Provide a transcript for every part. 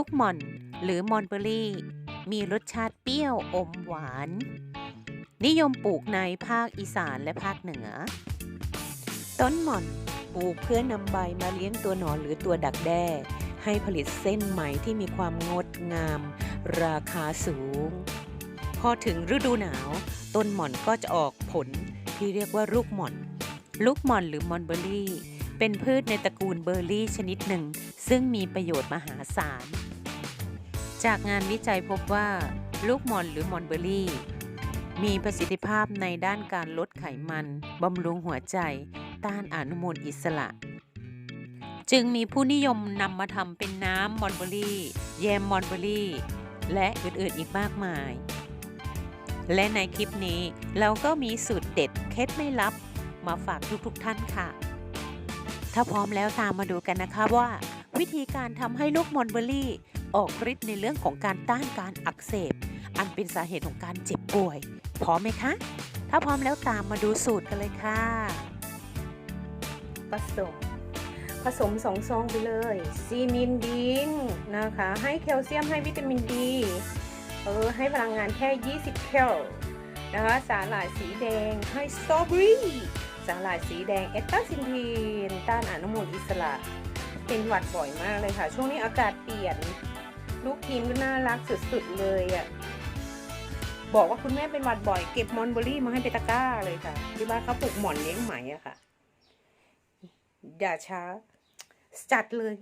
ูกหม่อน หรือมอนเบอรี่ มีรสชาติเปรี้ยวอมหวาน นิยมปลูกในภาคอีสานและภาคเหนือ ต้นหม่อนปลูกเพื่อนำใบมาเลี้ยงตัวหนอนหรือตัวดักแด้ ให้ผลิตเส้นไหมที่มีความงดงาม ราคาสูง พอถึงฤดูหนาว ต้นหม่อนก็จะออกผลที่เรียกว่าลูกหม่อน ลูกหม่อนหรือมอนเบอรี่ เป็นพืชในตระกูลเบอร์รี่ชนิดหนึ่ง ซึ่งมีประโยชน์มหาศาล จากงานวิจัยพบว่า ลูกมอนหรือมอนเบอร์รี่ มีประสิทธิภาพในด้านการลดไขมัน บำรุงหัวใจ ต้านอนุมูลอิสระ จึงมีผู้นิยมนำมาทำเป็นน้ำมอนเบอร์รี่ แยมมอนเบอรี่ และอื่นๆอีกมากมาย และในคลิปนี้เราก็มีสูตรเด็ดเคล็ดไม่ลับมาฝากทุกๆท่านค่ะ ถ้าพร้อมแล้วตามมาดูกันนะคะว่า วิธีการทำให้ลูกมอนเบอรี่ ออกฤทธิ์ในเรื่องของการต้านการอักเสบ อันเป็นสาเหตุของการเจ็บป่วย พร้อมไหมคะ ถ้าพร้อมแล้วตามมาดูสูตรกันเลยค่ะ ผสม ผสมสองซองไปเลยซีมินดิงนะคะ ให้แคลเซียมให้วิตามินดีเออให้พลังงานแค่ 20 แคลนะคะสาหร่ายสีแดงให้สตรอเบอรี่ สาหร่ายสีแดงเอตตาซินทีน ต้านอนุมูลอิสระ เป็นหวัดบ่อยมากเลยค่ะ ช่วงนี้อากาศเปลี่ยน ลูกทีมก็น่ารักสุดๆเลยอะ่ะบอกว่าคุณแม่เป็นหวัดบ่อยเก็บมอนเบอรี่มาให้เปตะก้าเลยค่ะ ที่บ้านเขาปลูกหมอนเลี้ยงไหมอะค่ะ อย่าช้า จัดเลย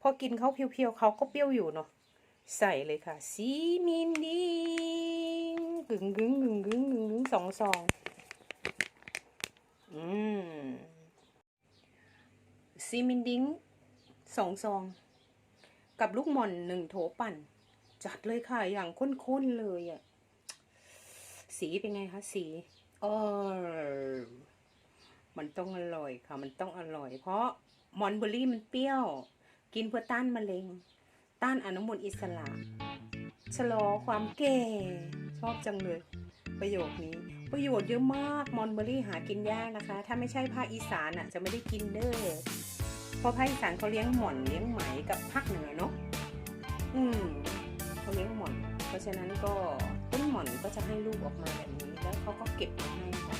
พอกินเขาเพียวๆเขาก็เปรี้ยวอยู่เนาะใส่เลยค่ะ ซีมินดิงกึ่งกึ่งกึ่งกึ่งกึ่งกึ่งสองซอง อืมซีมินดิ้งสองซอง กับลูกหม่อนหนึ่งโถปั่น จัดเลยค่ะ อย่างข้นๆเลยอะ่ะสีเป็นไงคะสีเออมันต้องอร่อยค่ะ มันต้องอร่อย เพราะมอนเบอรี่มันเปรี้ยว กินเพื่อต้านมะเร็ง ต้านอนุมูลอิสระ ชะลอความแก่ ชอบจังเลย ประโยคนี้ ประโยชน์เยอะมากมอนเบอรี่หากินยากนะคะ ถ้าไม่ใช่ภาคอีสานอะจะไม่ได้กินเด้อเพราะภาคอีสานเขาเลี้ยงหม่อนเลี้ยงไหมกับภาคเหนือเนาะอืมเขาเลี้ยงหม่อน เพราะฉะนั้นก็ต้นหม่อนก็จะให้ลูกออกมาแบบนี้ แล้วเขาก็เก็บมาให้ค่ะ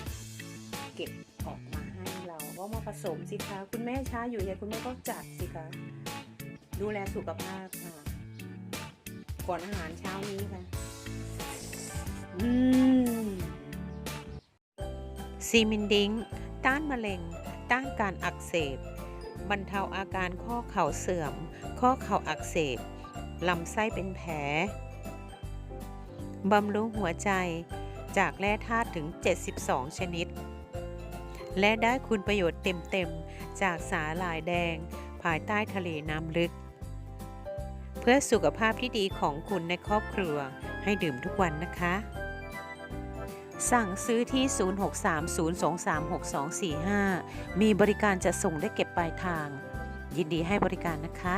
เก็บออกมาให้เราก็มาผสมสิคะคุณแม่ช้าอยู่ยายคุณแม่ก็จัดสิคะดูแลสุขภาพค่ะก่อนอาหารเช้านี้ค่ะ ซีมินดิงต้านมะเร็ง ต้านการอักเสบบรรเทาอาการข้อเข่าเสื่อม ข้อเข่าอักเสบลำไส้เป็นแผลบำรุงหัวใจจากแร่ธาตุถึง 72 ชนิด และได้คุณประโยชน์เต็มๆ จากสาหร่ายแดง ภายใต้ทะเลน้ำลึก เพื่อสุขภาพที่ดีของคุณในครอบครัวให้ดื่มทุกวันนะคะ สั่งซื้อที่ 0630236245 มีบริการจะส่งได้เก็บปลายทาง ยินดีให้บริการนะคะ